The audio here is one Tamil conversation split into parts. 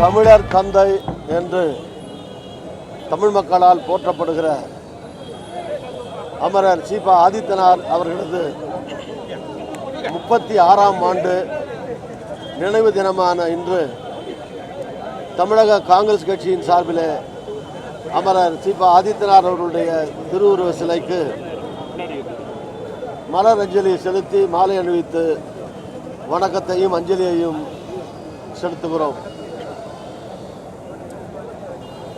தமிழர் தந்தை என்று தமிழ் மக்களால் போற்றப்படுகிற அமரர் சீபா ஆதித்தனார் அவர்களது முப்பத்தி ஆறாம் ஆண்டு நினைவு தினமான இன்று தமிழக காங்கிரஸ் கட்சியின் சார்பில் அமரர் சீபா ஆதித்தனார் அவர்களுடைய திருவுருவ சிலைக்கு மலர் அஞ்சலி செலுத்தி மாலை அணிவித்து வணக்கத்தையும் அஞ்சலியையும் செலுத்துகிறோம்.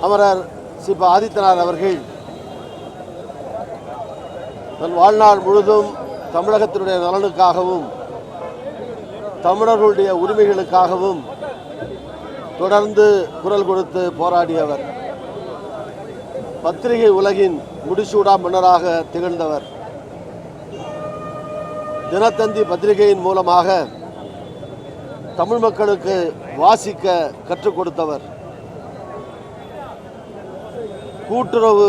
அமரர் சிப ஆதித்தனார் அவர்கள் தன் வாழ்நாள் முழுதும் தமிழகத்தினுடைய நலனுக்காகவும் தமிழர்களுடைய உரிமைகளுக்காகவும் தொடர்ந்து குரல் கொடுத்து போராடியவர். பத்திரிகை உலகின் முடிசூடா மன்னராக திகழ்ந்தவர். தினத்தந்தி பத்திரிகையின் மூலமாக தமிழ் மக்களுக்கு வாசிக்க கற்றுக் கொடுத்தவர். கூட்டுறவு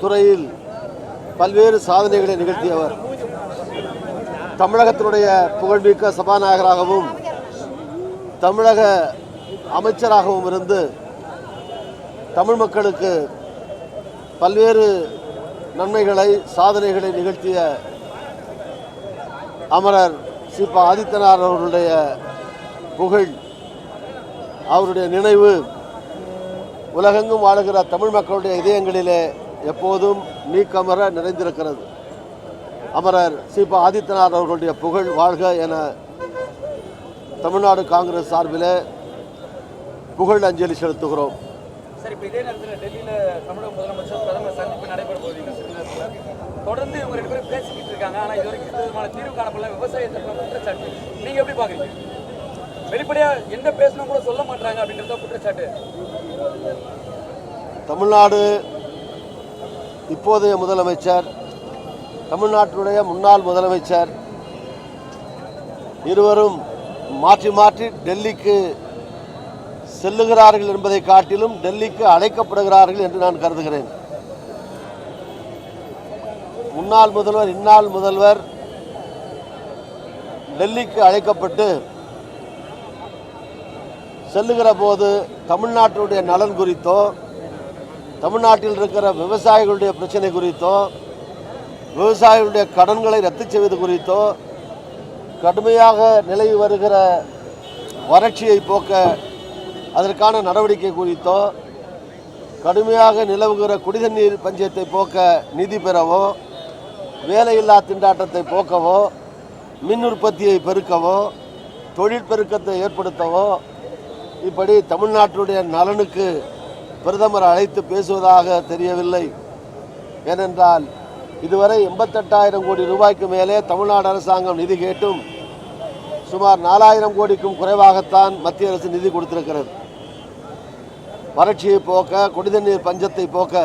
துறையில் பல்வேறு சாதனைகளை நிகழ்த்தியவர். தமிழகத்தினுடைய புகழ்மிக்க சபாநாயகராகவும் தமிழக அமைச்சராகவும் இருந்து தமிழ் மக்களுக்கு பல்வேறு நன்மைகளை சாதனைகளை நிகழ்த்திய அமரர் சிப ஆதித்தனார் அவர்களுடைய புகழ் அவருடைய நினைவு உலகெங்கும் வாழுகிற தமிழ் மக்களுடைய இதயங்களிலே எப்போதும் நீக்கமர நிறைந்திருக்கிறது. அமரர் சிப ஆதித்யநாத் அவர்களுடைய புகழ் வாழ்க என தமிழ்நாடு காங்கிரஸ் சார்பில் புகழ் அஞ்சலி செலுத்துகிறோம். சார் இப்போ இதே நேரத்தில் டெல்லியில் தமிழக முதலமைச்சர் பிரதமர் சந்திப்பு நடைபெற போகுது இன்னும் தொடர்ந்து இவங்க ரெண்டு பேரும் பேசிக்கிட்டு இருக்காங்க. ஆனால் இது வரைக்கும் எந்த விதமான தீர்வு காணப்படல. விவசாயத்தை குற்றச்சாட்டு. நீங்கள் எப்படி பார்க்குறீங்க வெளிப்படையாக என்ன பேசணும் கூட சொல்ல மாட்டாங்க அப்படின்றத குற்றச்சாட்டு. தமிழ்நாடு இப்போதைய முதலமைச்சர் தமிழ்நாட்டினுடைய முன்னாள் முதலமைச்சர் இருவரும் மாற்றி மாற்றி டெல்லிக்கு செல்லுகிறார்கள் என்பதை காட்டிலும் டெல்லிக்கு அழைக்கப்படுகிறார்கள் என்று நான் கருதுகிறேன். முன்னாள் முதல்வர் இந்நாள் முதல்வர் டெல்லிக்கு அழைக்கப்பட்டு செல்லுகிற போது தமிழ்நாட்டினுடைய நலன் குறித்தோ தமிழ்நாட்டில் இருக்கிற விவசாயிகளுடைய பிரச்சனை குறித்தோ விவசாயிகளுடைய கடன்களை ரத்து செய்வது குறித்தோ கடுமையாக நிலவி வருகிற வறட்சியை போக்க அதற்கான நடவடிக்கை குறித்தோ கடுமையாக நிலவுகிற குடிதண்ணீர் பஞ்சத்தை போக்க நிதி பெறவோ வேலையில்லா திண்டாட்டத்தை போக்கவோ மின் உற்பத்தியை பெருக்கவோ தொழிற்பெருக்கத்தை ஏற்படுத்தவோ இப்படி தமிழ்நாட்டுடைய நலனுக்கு பிரதமர் அழைத்து பேசுவதாக தெரியவில்லை. ஏனென்றால் இதுவரை எண்பத்தெட்டாயிரம் கோடி ரூபாய்க்கு மேலே தமிழ்நாடு அரசாங்கம் நிதி கேட்டும் சுமார் நாலாயிரம் கோடிக்கும் குறைவாகத்தான் மத்திய அரசு நிதி கொடுத்திருக்கிறது. வறட்சியை போக்க குடிதண்ணீர் பஞ்சத்தை போக்க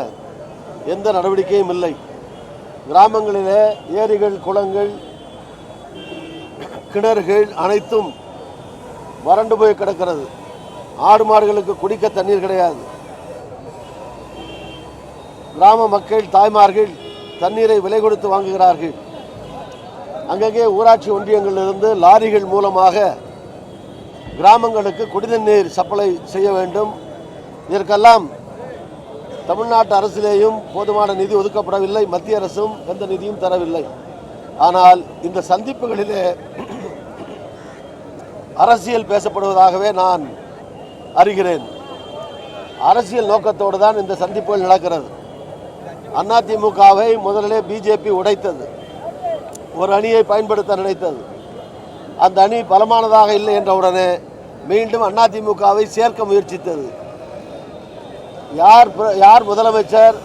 எந்த நடவடிக்கையும் இல்லை. கிராமங்களிலே ஏரிகள் குளங்கள் கிணறுகள் அனைத்தும் வறண்டு போய் கிடக்கிறது. ஆடு மாடுகளுக்கு குடிக்க தண்ணீர் கிடையாது. கிராம மக்கள் தாய்மார்கள் தண்ணீரை விலை கொடுத்து வாங்குகிறார்கள். அங்கங்கே ஊராட்சி ஒன்றியங்களிலிருந்து லாரிகள் மூலமாக கிராமங்களுக்கு குடிநீர் சப்ளை செய்ய வேண்டும். இதற்கெல்லாம் தமிழ்நாட்டு அரசிலேயும் போதுமான நிதி ஒதுக்கப்படவில்லை. மத்திய அரசும் எந்த நிதியும் தரவில்லை. ஆனால் இந்த சந்திப்புகளிலே அரசியல் பேசப்படுவதாகவே நான் அறிகிறேன். அரசியல் நோக்கத்தோடு தான் இந்த சந்திப்புகள் நடக்கிறது. அதிமுகவை முதலிலே பிஜேபி உடைத்தது. ஒரு அணியை பயன்படுத்த நினைத்தது. அந்த அணி பலமானதாக இல்லை என்றவுடனே மீண்டும் அதிமுகவை சேர்க்க முயற்சித்தது. யார் பிர- யார் முதலமைச்சர்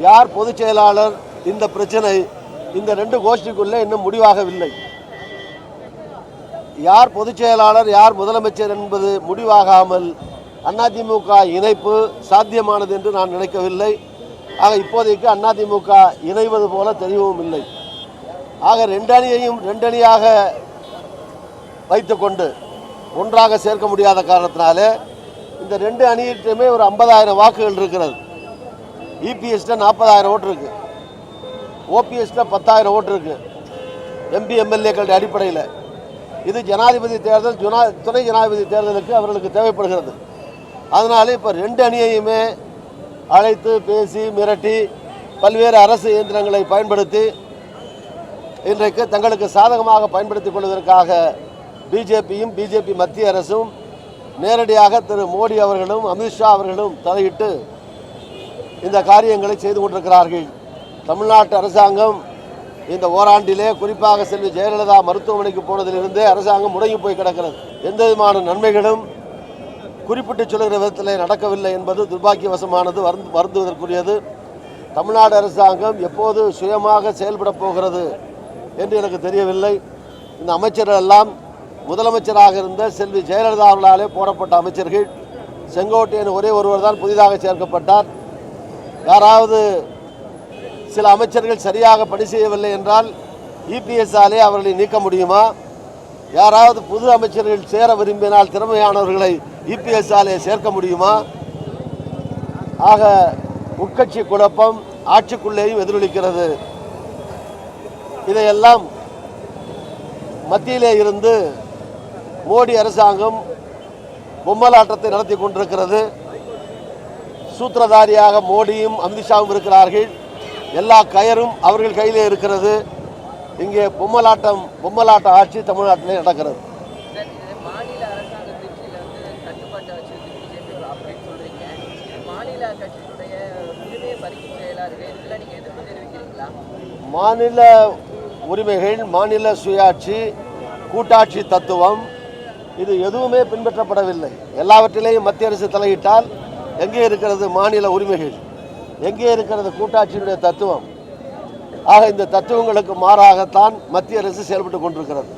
யார் பொதுச் செயலாளர் இந்த பிரச்சனை இந்த ரெண்டு கோஷ்டிக்குள்ளே இன்னும் முடிவாகவில்லை. யார் பொதுச் செயலாளர் யார் முதலமைச்சர் என்பது முடிவாகாமல் அதிமுக இணைப்பு சாத்தியமானது என்று நான் நினைக்கவில்லை. ஆக இப்போதைக்கு அதிமுக இணைவது போல தெரியவும் இல்லை. ஆக ரெண்டு அணியையும் ரெண்டு அணியாக வைத்துக்கொண்டு ஒன்றாக சேர்க்க முடியாத காரணத்தினாலே இந்த ரெண்டு அணியிட்டுமே ஒரு ஐம்பதாயிரம் வாக்குகள் இருக்கிறது. இபிஎஸ்ட நாற்பதாயிரம் ஓட்டு இருக்கு. ஓபிஎஸ்ட பத்தாயிரம் ஓட்டு இருக்கு. எம்பி எம்எல்ஏக்களுடைய அடிப்படையில். இது ஜனாதிபதி தேர்தல் ஜுனா துணை ஜனாதிபதி தேர்தலுக்கு அவர்களுக்கு தேவைப்படுகிறது. அதனால இப்போ ரெண்டு அணியையுமே அழைத்து பேசி மிரட்டி பல்வேறு அரசு இயந்திரங்களை பயன்படுத்தி இன்றைக்கு தங்களுக்கு சாதகமாக பயன்படுத்திக் கொள்வதற்காக பிஜேபியும் பிஜேபி மத்திய அரசும் நேரடியாக திரு மோடி அவர்களும் அமித்ஷா அவர்களும் தலையிட்டு இந்த காரியங்களை செய்து கொண்டிருக்கிறார்கள். தமிழ்நாட்டு அரசாங்கம் இந்த ஓராண்டிலே குறிப்பாக செல்வி ஜெயலலிதா மருத்துவமனைக்கு போனதிலிருந்தே அரசாங்கம் முடங்கி போய் கிடக்கிறது. எந்த விதமான நன்மைகளும் குறிப்பிட்டு சொல்கிற விதத்தில் நடக்கவில்லை என்பது துர்பாக்கியவசமானது வருந்து வருந்துவதற்குரியது. தமிழ்நாடு அரசாங்கம் எப்போது சுயமாக செயல்பட போகிறது என்று எனக்கு தெரியவில்லை. இந்த அமைச்சர்கள் எல்லாம் முதலமைச்சராக இருந்த செல்வி ஜெயலலிதா அவர்களாலே போடப்பட்ட அமைச்சர்கள். செங்கோட்டையன் ஒரே ஒருவர் தான் புதிதாக சேர்க்கப்பட்டார். யாராவது சில அமைச்சர்கள் சரியாக பணி செய்யவில்லை என்றால் இபிஎஸ் அவர்களை நீக்க முடியுமா? யாராவது புது அமைச்சர்கள் சேர விரும்பினால் திறமையானவர்களை இபிஎஸ் சேர்க்க முடியுமா? ஆக உட்கட்சி குழப்பம் ஆட்சிக்குள்ளேயும் எதிரொலிக்கிறது. இதையெல்லாம் மத்தியிலே இருந்து மோடி அரசாங்கம் பொம்மலாட்டத்தை நடத்தி கொண்டிருக்கிறது. சூத்திரதாரியாக மோடியும் அமித்ஷாவும் இருக்கிறார்கள். எல்லா கயரும் அவர்கள் கையிலே இருக்கிறது. இங்கே பொம்மலாட்டம் பொம்மலாட்ட ஆட்சி தமிழ்நாட்டிலே நடக்கிறது. மாநில உரிமைகள் மாநில சுயாட்சி கூட்டாட்சி தத்துவம் இது எதுவுமே பின்பற்றப்படவில்லை. எல்லாவற்றிலேயும் மத்திய அரசு தலையிட்டால் எங்கே இருக்கிறது மாநில உரிமைகள்? எங்கே இருக்கிறது கூட்டாட்சியினுடைய தத்துவம்? ஆக இந்த தத்துவங்களுக்கு மாறாகத்தான் மத்திய அரசு செயல்பட்டு கொண்டிருக்கிறது.